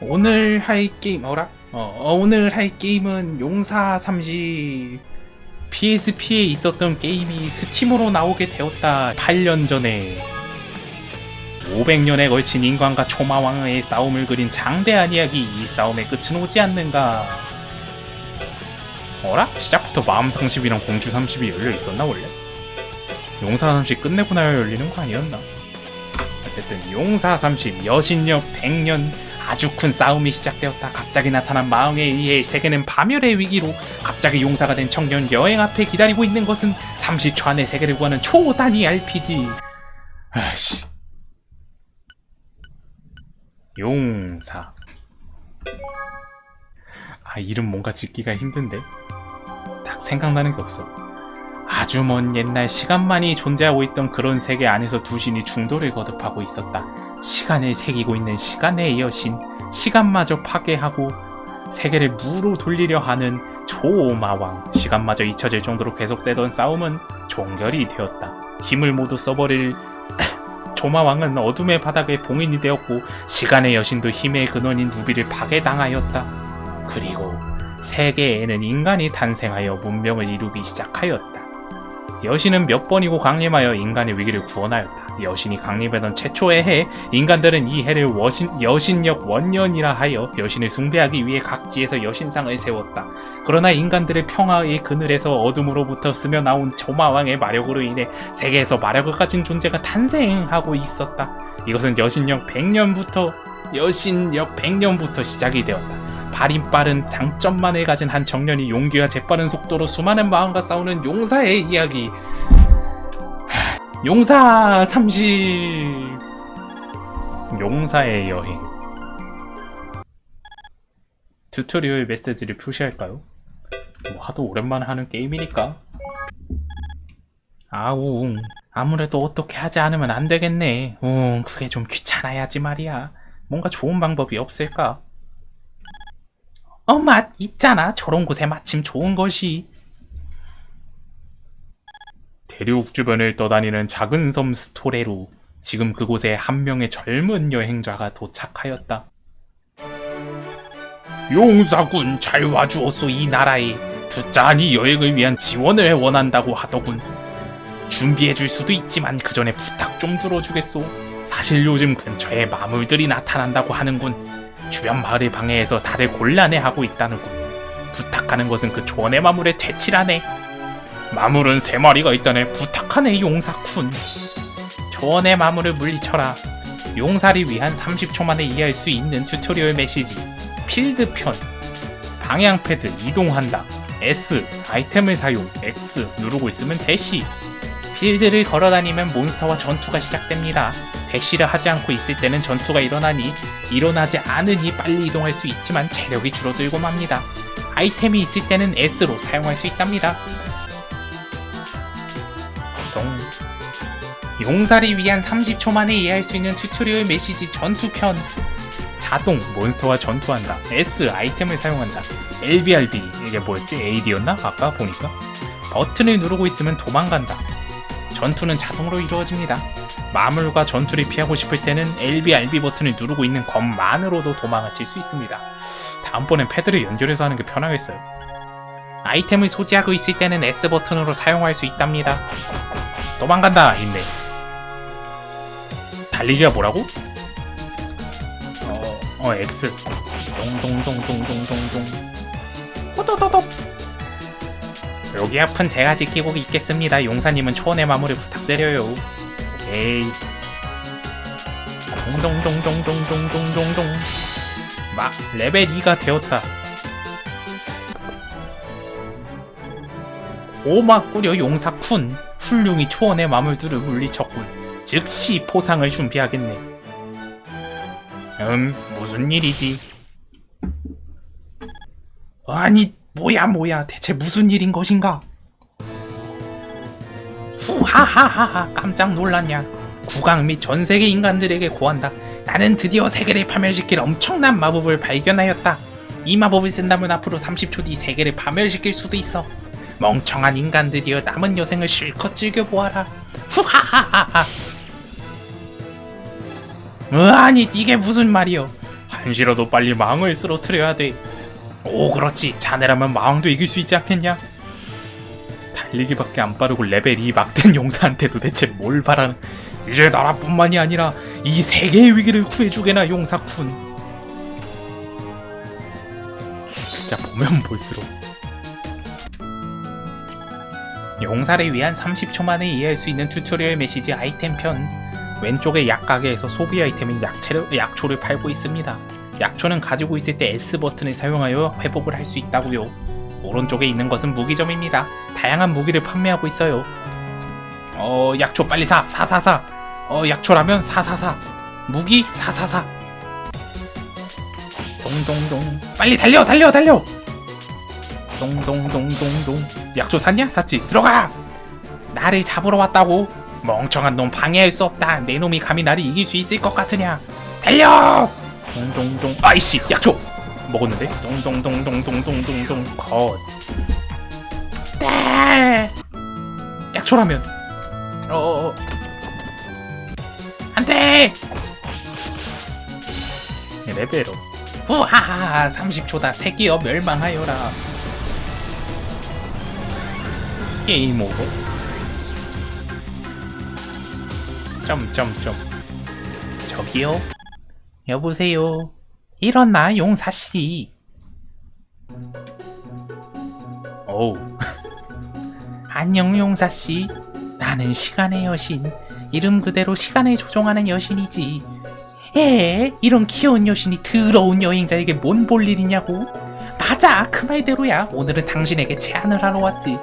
오늘 할 게임 어라? 어, 어, 오늘 할 게임은 용사 30 PSP에 있었던 게임이 스팀으로 나오게 되었다 8년 전에 500년에 걸친 인간과 초마왕의 싸움을 그린 장대한 이야기 이 싸움의 끝은 오지 않는가 어라? 시작부터 마음 30이랑 공주 30이 열려 있었나 원래? 용사 30 끝내고 나야 열리는 거 아니었나? 어쨌든 용사 30 여신력 100년 아주 큰 싸움이 시작되었다. 갑자기 나타난 마왕에 의해 세계는 파멸의 위기로 갑자기 용사가 된 청년 여행 앞에 기다리고 있는 것은 30초 안에 세계를 구하는 초단위 RPG. 아씨. 용사. 아 이름 뭔가 짓기가 힘든데. 딱 생각나는 게 없어. 아주 먼 옛날 시간만이 존재하고 있던 그런 세계 안에서 두 신이 중도를 거듭하고 있었다. 시간을 새기고 있는 시간의 여신, 시간마저 파괴하고 세계를 무로 돌리려 하는 조마왕, 시간마저 잊혀질 정도로 계속되던 싸움은 종결이 되었다. 힘을 모두 써버릴 조마왕은 어둠의 바닥에 봉인이 되었고 시간의 여신도 힘의 근원인 누비를 파괴당하였다. 그리고 세계에는 인간이 탄생하여 문명을 이루기 시작하였다. 여신은 몇 번이고 강림하여 인간의 위기를 구원하였다. 여신이 강림하던 최초의 해, 인간들은 이 해를 워신, 여신력 원년이라 하여 여신을 숭배하기 위해 각지에서 여신상을 세웠다. 그러나 인간들의 평화의 그늘에서 어둠으로부터 스며 나온 조마왕의 마력으로 인해 세계에서 마력을 가진 존재가 탄생하고 있었다. 이것은 여신력 100년부터 여신력 100년부터 시작이 되었다. 발인 빠른 장점만을 가진 한 청년이 용기와 재빠른 속도로 수많은 마음과 싸우는 용사의 이야기. 하, 용사 30 용사의 여행 튜토리얼 메시지를 표시할까요? 뭐 하도 오랜만에 하는 게임이니까 아웅 아무래도 어떻게 하지 않으면 안 되겠네 웅 그게 좀 귀찮아야지 말이야 뭔가 좋은 방법이 없을까? 어, 맛 있잖아. 저런 곳에 마침 좋은 것이. 대륙 주변을 떠다니는 작은 섬 스토레루. 지금 그곳에 한 명의 젊은 여행자가 도착하였다. 용사군 잘 와주었소 이 나라에. 듣자하니 여행을 위한 지원을 원한다고 하더군. 준비해줄 수도 있지만 그 전에 부탁 좀 들어주겠소. 사실 요즘 근처에 마물들이 나타난다고 하는군. 주변 마을을 방해해서 다들 곤란해하고 있다는군. 부탁하는 것은 그 조언의 마물에 퇴치라네. 마물은 세 마리가 있다네. 부탁하네 용사쿤. 조언의 마물을 물리쳐라. 용사를 위한 30초 만에 이해할 수 있는 튜토리얼 메시지. 필드 편. 방향 패드 이동한다. S. 아이템을 사용. X. 누르고 있으면 대시. 필드를 걸어다니면 몬스터와 전투가 시작됩니다. 대시를 하지 않고 있을 때는 전투가 일어나니 일어나지 않으니 빨리 이동할 수 있지만 체력이 줄어들고 맙니다. 아이템이 있을 때는 S로 사용할 수 있답니다. 동 용사를 위한 30초 만에 이해할 수 있는 튜토리얼 메시지 전투편 자동 몬스터와 전투한다. S 아이템을 사용한다. LBRB 이게 뭐였지? AD였나? 아까 보니까 버튼을 누르고 있으면 도망간다. 전투는 자동으로 이루어집니다. 마물과 전투를 피하고 싶을 때는 LBRB 버튼을 누르고 있는 것만으로도 도망을 칠 수 있습니다. 다음번엔 패드를 연결해서 하는 게 편하겠어요. 아이템을 소지하고 있을 때는 S 버튼으로 사용할 수 있답니다. 도망간다! 있네. 달리기가 뭐라고? 어, 어, X. 동동동동동동동. 호도도독! 여기 앞은 제가 지키고 있겠습니다. 용사님은 초원의 마무리 부탁드려요. 에이. 동동동동동동동동동. 막 레벨 2가 되었다. 고막꾸려 용사쿤 훌륭히 초원의 마물들을 물리쳤군. 즉시 포상을 준비하겠네. 음, 무슨 일이지? 아니, 뭐야, 뭐야. 대체 무슨 일인 것인가? 후하하하하 깜짝 놀랐냐. 국왕 및 전 세계 인간들에게 고한다. 나는 드디어 세계를 파멸시킬 엄청난 마법을 발견하였다. 이 마법을 쓴다면 앞으로 30초 뒤 세계를 파멸시킬 수도 있어. 멍청한 인간들이여 남은 여생을 실컷 즐겨보아라. 후하하하하. 으, 아니 이게 무슨 말이여? 한시라도 빨리 마왕을 쓰러뜨려야 돼. 오 그렇지. 자네라면 마왕도 이길 수 있지 않겠냐? 달리기밖에 안 빠르고 레벨이 막된 용사한테 도대체 뭘 바라는 이제 나라뿐만이 아니라 이 세계의 위기를 구해주게나 용사쿤 진짜 보면 볼수록. 용사를 위한 30초 만에 이해할 수 있는 튜토리얼 메시지 아이템 편. 왼쪽의 약가게에서 소비 아이템인 약체를, 약초를 팔고 있습니다. 약초는 가지고 있을 때 S버튼을 사용하여 회복을 할 수 있다고요 오른쪽에 있는 것은 무기점입니다. 다양한 무기를 판매하고 있어요. 어 약초 빨리 사. 사사사. 어 약초라면 사사사. 무기 사사사. 동동동. 빨리 달려 달려 달려. 동동동동동. 약초 샀냐? 샀지. 들어가! 나를 잡으러 왔다고. 멍청한 놈 방해할 수 없다. 내 놈이 감히 나를 이길 수 있을 것 같으냐? 달려! 동동동. 아이씨 약초 먹었는데? 동동동동동동동동. 컷. 네. 약초라면. 어 안 돼! 레벨업. 후하하 30초다. 새끼여 멸망하여라. 게임 오버. 점점점. 저기요. 여보세요 일어나 용사씨. 어우. 안녕 용사씨. 나는 시간의 여신. 이름 그대로 시간을 조종하는 여신이지. 에 이런 귀여운 여신이 더러운 여행자에게 뭔 볼 일이냐고 맞아 그 말대로야. 오늘은 당신에게 제안을 하러 왔지.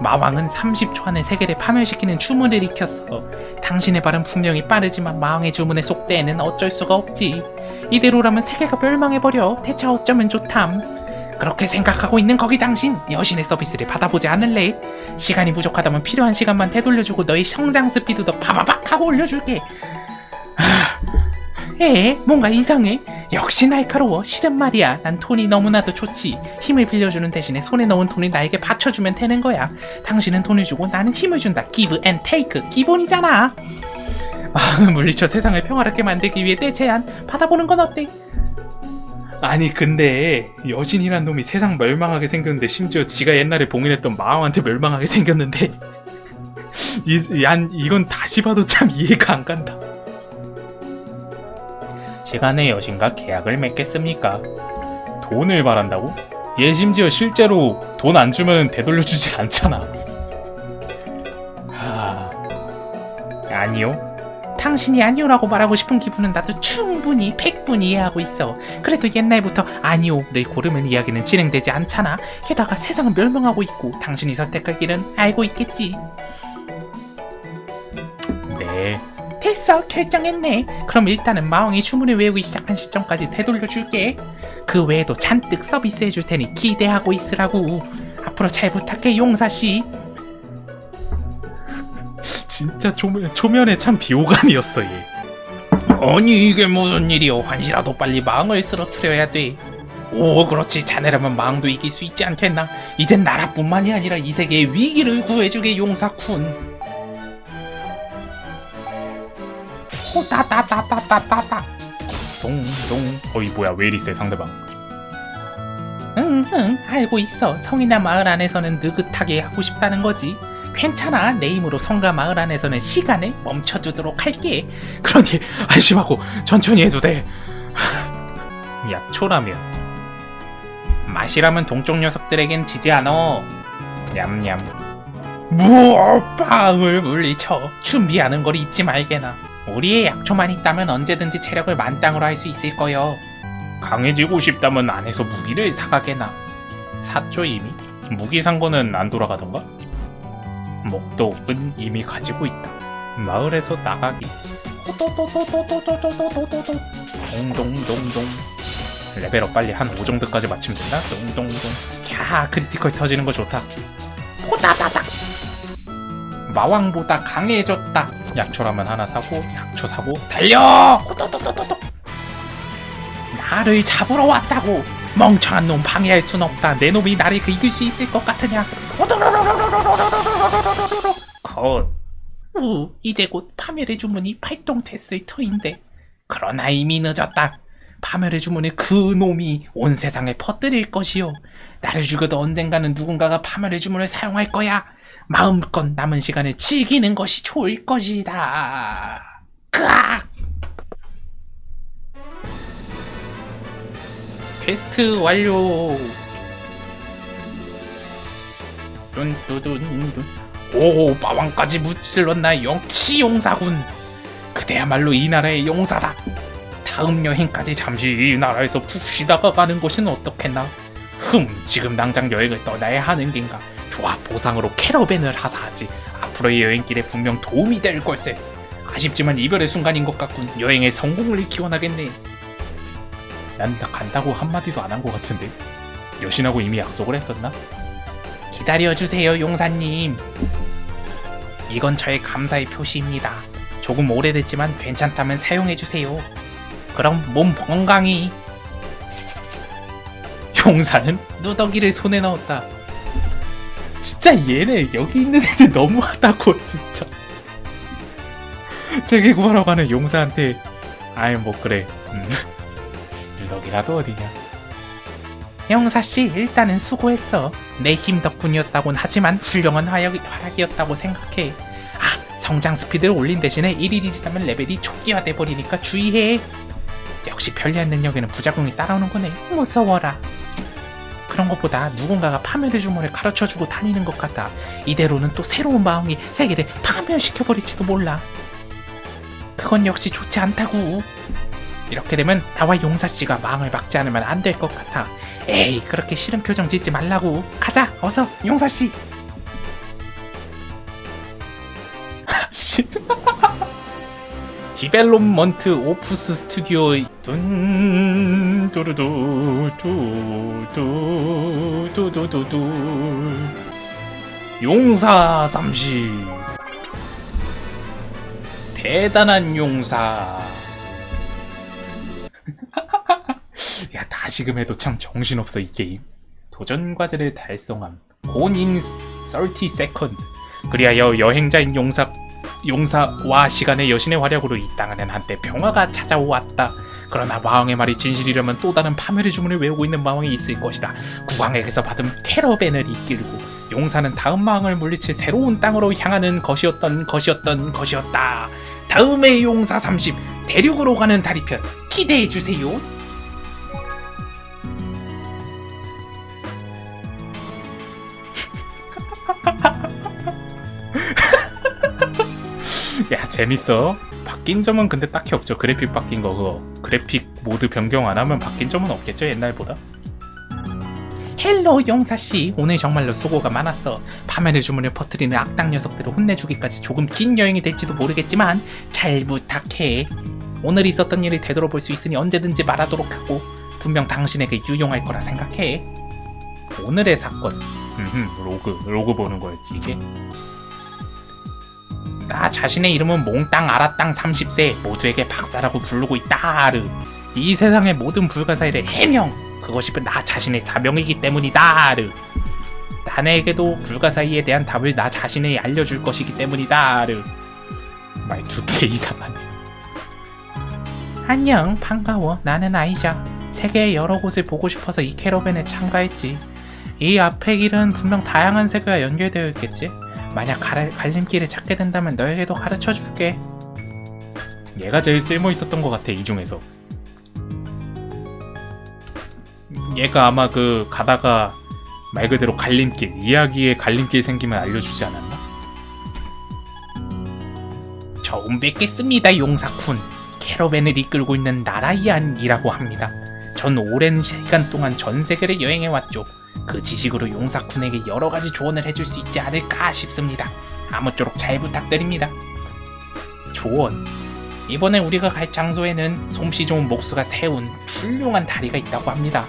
마왕은 30초 안에 세계를 파멸시키는 주문을 익혔어. 당신의 발은 분명히 빠르지만 마왕의 주문에 속대에는 어쩔 수가 없지. 이대로라면 세계가 멸망해버려. 대체 어쩌면 좋담. 그렇게 생각하고 있는 거기 당신. 여신의 서비스를 받아보지 않을래? 시간이 부족하다면 필요한 시간만 되돌려주고 너의 성장 스피드도 파바박 하고 올려줄게 에 뭔가 이상해? 역시 날카로워. 실은 말이야. 난 톤이 너무나도 좋지. 힘을 빌려주는 대신에 손에 넣은 돈을 나에게 받쳐주면 되는 거야. 당신은 돈을 주고 나는 힘을 준다. Give and take. 기본이잖아. 아 물리쳐 세상을 평화롭게 만들기 위해 내 제안. 받아보는 건 어때? 아니 근데 여신이란 놈이 세상 멸망하게 생겼는데 심지어 지가 옛날에 봉인했던 마왕한테 멸망하게 생겼는데. 이, 얀, 이건 다시 봐도 참 이해가 안 간다 시간의 여신과 계약을 맺겠습니까? 돈을 바란다고? 얘 심지어 실제로 돈 안 주면 되돌려주지 않잖아. 하... 아니요. 당신이 아니오라고 말하고 싶은 기분은 나도 충분히 백분히 이해하고 있어. 그래도 옛날부터 아니오를 고르면 이야기는 진행되지 않잖아. 게다가 세상은 멸망하고 있고 당신이 길은 알고 있겠지. 네. 됐어 결정했네. 그럼 일단은 마왕이 주문을 외우기 시작한 시점까지 되돌려줄게. 그 외에도 잔뜩 서비스해줄 테니 기대하고 있으라고. 앞으로 잘 부탁해 용사씨. 진짜 초면, 초면에 참 비호감이었어 얘. 아니 이게 무슨 일이오? 환시라도 빨리 마왕을 쓰러뜨려야 돼 오 그렇지. 자네라면 마왕도 이길 수 있지 않겠나? 이젠 나라뿐만이 아니라 이 세계의 위기를 구해주게 용사쿤 호다다다다다다다 동동. 어이 뭐야 왜 이리 세 상대방. 응응 알고 있어. 성이나 마을 안에서는 느긋하게 하고 싶다는 거지. 괜찮아 내 힘으로 성과 마을 안에서는 시간을 멈춰주도록 할게. 그러니 안심하고 천천히 해도 돼. 약초라면. 맛이라면 동쪽 녀석들에겐 지지 않어. 냠냠. 무어 빵을 물리쳐. 준비하는 걸 잊지 말게나 우리의 약초만 있다면 언제든지 체력을 만땅으로 할 수 있을 거요. 강해지고 싶다면 안에서 무기를 사가게나. 샀죠 이미? 무기 산 거는 안 돌아가던가? 목도은 이미 가지고 있다. 마을에서 나가기. 동동동동. 레벨업 빨리 한 5 정도까지 마치면 된다. 동동동. 캬 크리티컬 터지는 거 좋다. 포다다닥. 마왕보다 강해졌다. 약초라면 하나 사고 약초 사고 달려! 나를 잡으러 왔다고. 멍청한 놈 방해할 순 없다. 내 놈이 나를 그 이길 수 있을 것 같으냐? 호도로로로로로로로로로로로로로. 컷. 우, 이제 곧 파멸의 주문이 발동됐을 터인데. 그러나 이미 늦었다. 파멸의 주문을 그 놈이 온 세상에 퍼뜨릴 것이요. 나를 죽여도 언젠가는 누군가가 파멸의 주문을 사용할 거야. 마음껏 남은 시간을 즐기는 것이 좋을 것이다. 크악! 퀘스트 완료. 뚠뚜둔둔. 오, 마왕까지 무찔렀나 역시 용사군. 그대야말로 이 나라의 용사다. 다음 여행까지 잠시 이 나라에서 푹 쉬다가 가는 것은 어떻겠나? 흠, 지금 당장 여행을 떠나야 하는 겐가? 좋아, 보상으로 캐러밴을 하사하지. 앞으로의 여행길에 분명 도움이 될 걸세. 아쉽지만 이별의 순간인 것 같군. 여행의 성공을 기원하겠네. 난 다 간다고 한마디도 안 한 것 같은데. 여신하고 이미 약속을 했었나? 기다려주세요, 용사님. 이건 저의 감사의 표시입니다. 조금 오래됐지만 괜찮다면 사용해주세요. 그럼 몸 건강히. 용사는 누더기를 손에 넣었다. 진짜 얘네 여기 있는 애들 너무하다고 진짜. 세계 구하러 가는 용사한테 아이 뭐 그래. 음. 누더기라도 어디냐. 용사씨 일단은 수고했어. 내 힘 덕분이었다곤 하지만 훌륭한 화약, 화약이었다고 생각해. 아 성장 스피드를 올린 대신에 1일이 지나면 레벨이 초기화돼 버리니까 주의해. 역시 편리한 능력에는 부작용이 따라오는 거네. 무서워라. 그런 것보다 누군가가 파멸의 주문을 가르쳐주고 다니는 것 같다. 이대로는 또 새로운 마왕이 세계를 파멸시켜버릴지도 몰라. 그건 역시 좋지 않다고. 이렇게 되면 나와 용사씨가 마왕을 막지 않으면 안 될 것 같아. 에이, 그렇게 싫은 표정 짓지 말라고. 가자, 어서, 용사씨. 씨. 디벨롭먼트 오프스 스튜디오 둔 두루두 두두 두두두두 용사 삼시. 대단한 용사. 야 다시금 해도 참 정신없어 이 게임. 도전 과제를 달성함. 본인 30 seconds 그리하여 여행자인 용사 용사와 시간의 여신의 활약으로 이 땅에는 한때 평화가 찾아왔다. 그러나 마왕의 말이 진실이려면 또 다른 파멸의 주문을 외우고 있는 마왕이 있을 것이다. 국왕에게서 받은 캐러밴을 이끌고 용사는 다음 마왕을 물리칠 새로운 땅으로 향하는 것이었던 것이었던 것이었다. 다음의 용사 30 대륙으로 가는 다리편 기대해 주세요. 야 재밌어 바뀐 점은 근데 딱히 없죠. 그래픽 바뀐 거 그거. 그래픽 모드 변경 안 하면 바뀐 점은 없겠죠 옛날보다? 헬로 용사씨. 오늘 정말로 수고가 많았어 파멸의 주문을 퍼뜨리는 악당 녀석들을 혼내주기까지 조금 긴 여행이 될지도 모르겠지만 잘 부탁해. 오늘 있었던 일을 되돌아볼 수 있으니 언제든지 말하도록 하고 분명 당신에게 유용할 거라 생각해. 오늘의 사건. 로그 로그 보는 거였지 이게 나 자신의 이름은 몽땅 아라땅 30세 모두에게 박사라고 부르고 있다르. 이 세상의 모든 불가사의를 해명. 그것이 나 자신의 사명이기 때문이다르. 자네에게도 불가사의에 대한 답을 나 자신이 알려줄 것이기 때문이다 르. 말두 개 이상하네. 안녕 반가워. 나는 아이자 세계의 여러 곳을 보고 싶어서 이 캐러밴에 참가했지. 이 앞의 길은 분명 다양한 세계와 연결되어 있겠지 만약 갈, 갈림길을 찾게 된다면 너에게도 가르쳐 줄게. 얘가 제일 쓸모 있었던 것 같아 이 중에서. 얘가 아마 그 가다가 말 그대로 갈림길 이야기에 갈림길 생기면 알려주지 않았나? 처음 뵙겠습니다 용사쿤. 캐러밴을 이끌고 있는 나라이안이라고 합니다. 전 오랜 시간 동안 전 세계를 여행해 왔죠. 그 지식으로 용사쿤에게 여러 가지 조언을 해줄 수 있지 않을까 싶습니다. 아무쪼록 잘 부탁드립니다. 조언. 이번에 우리가 갈 장소에는 솜씨 좋은 목수가 세운 훌륭한 다리가 있다고 합니다.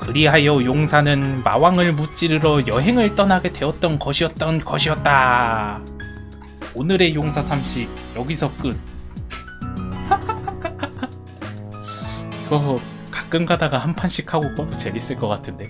그리하여 용사는 마왕을 무찌르러 여행을 떠나게 되었던 것이었던 것이었다. 오늘의 용사 삼시 여기서 끝. 이거 가끔 가다가 한 판씩 하고 꺼도 재밌을 것 같은데.